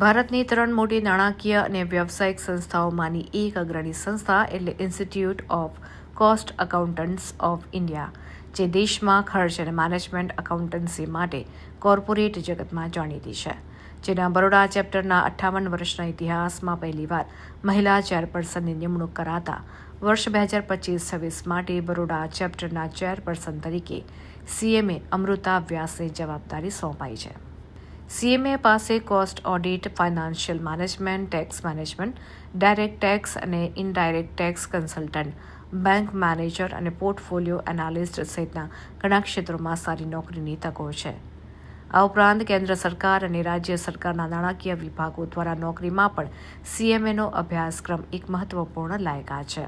ભારતની ત્રણ મોટી નાણાકીય અને વ્યવસાયિક સંસ્થાઓમાંની એક અગ્રણી સંસ્થા એટલે institute of cost accountants of India જે દેશમાં ખર્ચ અને મેનેજમેન્ટ અકાઉન્ટન્સી માટે કોર્પોરેટ જગતમાં જાણીતી છે. જેના બરોડા ચેપ્ટરના અઠ્ઠાવન વર્ષના ઇતિહાસમાં પહેલીવાર મહિલા ચેરપર્સનની નિમણૂક કરાતા વર્ષ બે હજાર પચીસ છવ્વીસ માટે બરોડા ચેપ્ટરના ચેરપર્સન તરીકે સીએમએ અમૃતા વ્યાસને જવાબદારી સોંપાઈ છે. સીએમએ પાસે cost audit, financial management, tax management, direct tax અને indirect tax consultant, bank manager અને પોર્ટફોલિયો એનાલિસ્ટ સહિતના ઘણા ક્ષેત્રોમાં સારી નોકરીની તકો છે. આ ઉપરાંત કેન્દ્ર સરકાર અને રાજ્ય સરકારના નાણાકીય વિભાગો દ્વારા નોકરીમાં પણ સીએમએનો અભ્યાસક્રમ એક મહત્વપૂર્ણ લાયકા છે.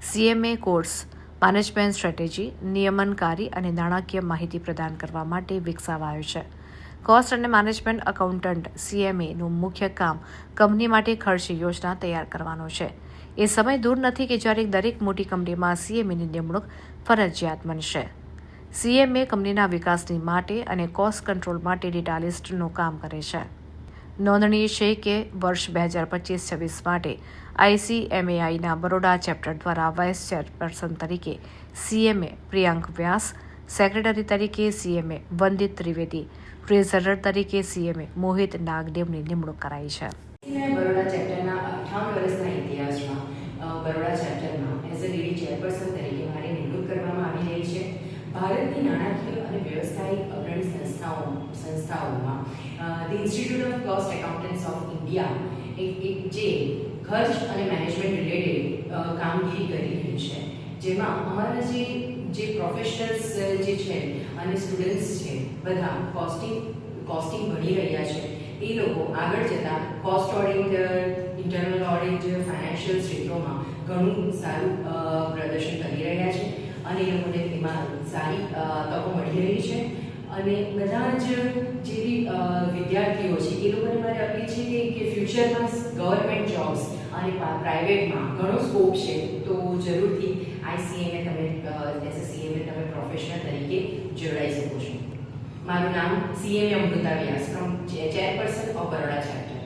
સીએમએ કોર્સ મેનેજમેન્ટ સ્ટ્રેટેજી, નિયમનકારી અને નાણાકીય માહિતી પ્રદાન કરવા માટે વિકસાવાયો છે. કોસ્ટ અને મેનેજમેન્ટ અકાઉન્ટન્ટ સીએમએનું મુખ્ય કામ કંપની માટે ખર્ચ યોજના તૈયાર કરવાનું છે. એ સમય દૂર નથી કે જ્યારે દરેક મોટી કંપનીમાં સીએમએની નિમણૂક ફરજિયાત બનશે. સીએમએ કંપનીના વિકાસની માટે અને કોસ્ટ કંટ્રોલ માટે ડેટા લિસ્ટનું કામ કરે છે. નોંધનીય છે કે વર્ષ બે હજાર પચીસ છવ્વીસ માટે આઈસીએમએઆઈના બરોડા ચેપ્ટર દ્વારા વાઇસ ચેરપર્સન તરીકે સીએમએ પ્રિયાંક વ્યાસ સેક્રેટરી તરીકે સીએમએ વંદિત ત્રિવેદી ટ્રેઝરર તરીકે સીએમએ મોહિત નાગદેવની નિમણૂક કરાઈ છે. ભારતની નાણાકીય અને વ્યવસાયિક અગ્રણી સંસ્થાઓ, સંસ્થાઓમાં the institute of cost accountants of India એક જે ખર્ચ અને મેનેજમેન્ટ રિલેટેડ કામગીરી કરી રહી છે. જેમાં અમારા જે જે પ્રોફેશનલ્સ જે છે અને સ્ટુડન્ટ્સ છે, બધા કોસ્ટિંગ કોસ્ટિંગ ભણી રહ્યા છે, એ લોકો આગળ જતાં cost audit internal audit financial ક્ષેત્રોમાં ઘણું સારું પ્રદર્શન કરી રહ્યા છે અને એ લોકોને તેમાં સારી તકો મળી રહી છે અને બધા જ જે વિદ્યાર્થીઓ છે, એ લોકોને મારે અપીલ છે કે કે ફ્યુચરમાં ગવર્મેન્ટ જોબ્સ અને પ્રાઇવેટમાં ઘણો સ્કોપ છે, તો જરૂરથી આઈસીએને તમે એઝ અ સીએમએ તમે પ્રોફેશનલ તરીકે જોડાઈ શકો છો. મારું નામ CM Amruta Vyas from chairperson of Baroda chapter